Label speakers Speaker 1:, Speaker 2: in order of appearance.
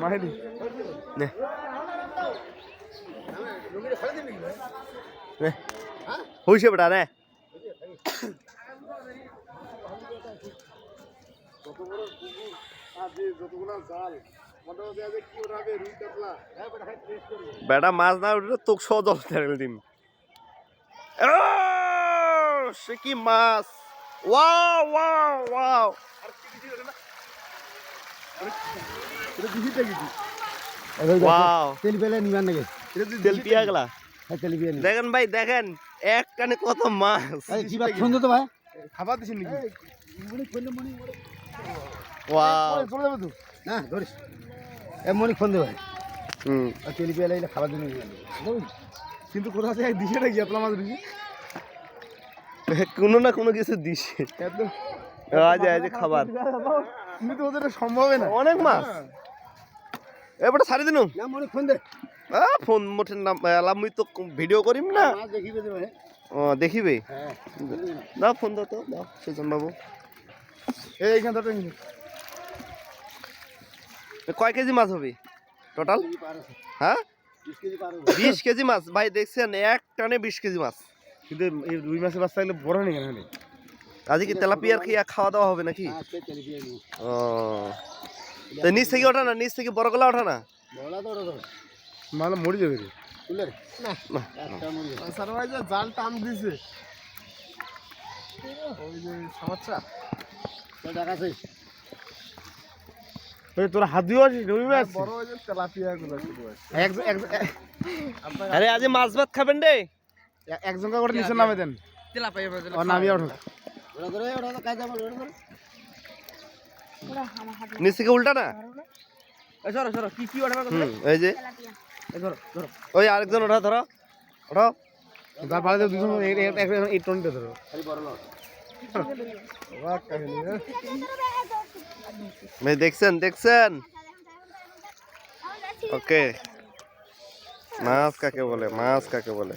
Speaker 1: মাহিদি।
Speaker 2: নে। নে। বেটা
Speaker 1: হ্যাঁ বেটা,
Speaker 2: মাছ না উঠলে তোকে সহ জল ছেড়ে দিন সে কি মাছ? ওয়াও ওয়াও ওয়াও
Speaker 1: এটা দিছিটা কিছু
Speaker 2: ওয়াও
Speaker 1: তেল পেলে নিবার নাকি? এটা তুই
Speaker 2: তেল পিয়া গেলা
Speaker 1: হ্যাঁ তেল পিয়া
Speaker 2: দেখেন ভাই দেখেন এক কানে কত মাছ।
Speaker 1: কি বাত শুনছো তো ভাই? খাবার দিছেন নাকি? ফোন
Speaker 2: ওয়াও
Speaker 1: চলে যাবে তো। না ধরিস। এ মনি ফোন দে ভাই।
Speaker 2: হুম।
Speaker 1: আর তেল পিয়া লাইলে খাবার জন্য কিন্তু কোথা থেকে দিছে নাকি আপনার মাছ দিছে
Speaker 2: কোনো না কোনো কিছু দিছে।
Speaker 1: এত
Speaker 2: আজ আজ খাবার।
Speaker 1: তুমি ওদের সম্ভবই না।
Speaker 2: অনেক মাছ। এবারে ছাড়ি দিনু।
Speaker 1: ফোন দে।
Speaker 2: ফোন মোটে নাম তো ভিডিও করিম না।
Speaker 1: মাছ দেখিবে
Speaker 2: ও দেখিবে?
Speaker 1: হ্যাঁ
Speaker 2: দাও ফোন দাও তো দাও সেজন বাবু।
Speaker 1: এইখান
Speaker 2: কয় কেজি মাছ হবে? টোটাল হ্যাঁ?
Speaker 1: বিশ কেজি
Speaker 2: মাছ। ভাই দেখছেন এক টানে বিশ কেজি মাছ।
Speaker 1: কিন্তু এই রুই মাছের বাচ্চা গেলে বড় নেই কেন
Speaker 2: আজকে কি তেলাপিয়ার কি খাওয়া দাওয়া হবে নাকি?
Speaker 1: নিয়ে।
Speaker 2: ও। তো নিচ থেকে ওঠা না নিচ থেকে বড় গলা ওঠা না?
Speaker 1: মানে মরে যাবে রে। জাল টান দিছে। সমস্যা। ওই তোর হাত দিয়ে আছিস রুই মাছ বড় ওই যে তেলাপিয়া এক এক
Speaker 2: আরে আজ মাছ ভাত খাবেন রে?
Speaker 1: একজন করে নিচে নামে দেন। ও নামিয়ে ওঠো।
Speaker 2: নিচ থেকে উল্টা না?
Speaker 1: সরো সরো কি কি ওঠা
Speaker 2: হুম এই যে।
Speaker 1: ধরো ধরো।
Speaker 2: ওই আরেকজন ওঠা ধরো। ওঠাও
Speaker 1: যার পাড়ে দুজন এই টনটা ধরো বাহ কাহিনী রে
Speaker 2: ভাই দেখছেন দেখছেন? ওকে। মাছ কাকে বলে মাছ কাকে বলে?